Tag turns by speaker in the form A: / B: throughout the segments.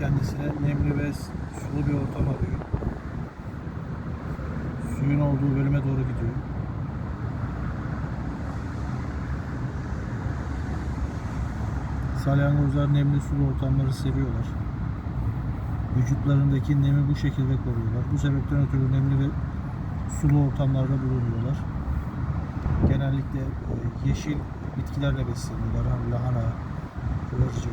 A: kendisine nemli ve sulu bir ortam arıyor. Suyun olduğu bölüme doğru gidiyor. Salyangozlar nemli sulu ortamları seviyorlar. Vücutlarındaki nemi bu şekilde koruyorlar. Bu sebepten ötürü nemli ve sulu ortamlarda bulunuyorlar. Genellikle e, yeşil bitkilerle besleniyorlar. Hani lahana, kıvırcık.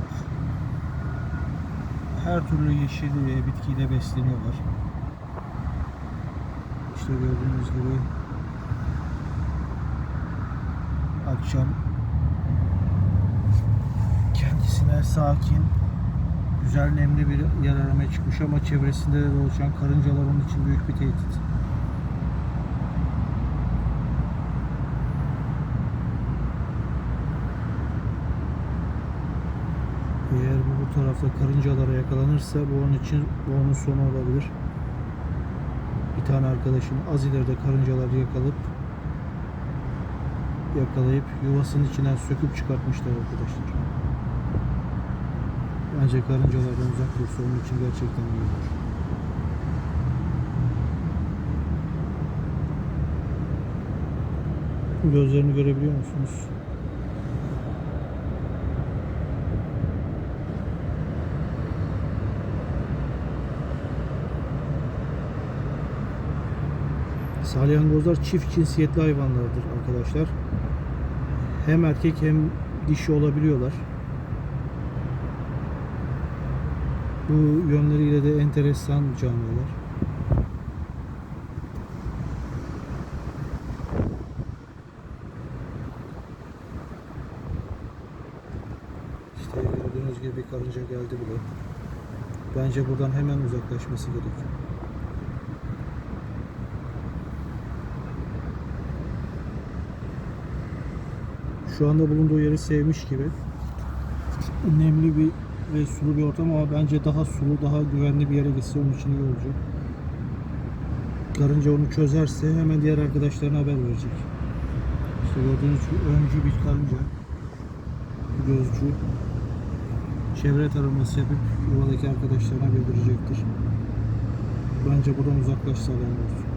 A: Her türlü yeşil e, bitkiyle besleniyorlar. İşte gördüğünüz gibi akşam kendisine sakin, güzel nemli bir yer aramaya çıkmış ama çevresinde de oluşan karıncalar onun için büyük bir tehdit. Eğer bu, bu tarafta karıncalara yakalanırsa bu onun için bu onun sonu olabilir. Bir tane arkadaşın az ileride karıncaları yakalayıp yakalayıp yuvasının içinden söküp çıkartmışlar arkadaşlar. Bence karıncalardan uzak dursa onun için gerçekten iyi olur. Gözlerini görebiliyor musunuz? Salyangozlar çift cinsiyetli hayvanlardır arkadaşlar. Hem erkek hem dişi olabiliyorlar. Bu yönleriyle de enteresan canlılar. İşte gördüğünüz gibi karınca geldi bile. Bence buradan hemen uzaklaşması gerekiyor. Şu anda bulunduğu yeri sevmiş gibi. Nemli bir ve sulu bir ortam ama bence daha sulu, daha güvenli bir yere gitse onun için iyi olacak. Karınca onu çözerse hemen diğer arkadaşlarına haber verecek. İşte gördüğünüz gibi öncü bir karınca. Gözcü. Çevre taraması yapıp yuvadaki arkadaşlarına bildirecektir. Bence buradan uzaklaşsa ben olsun.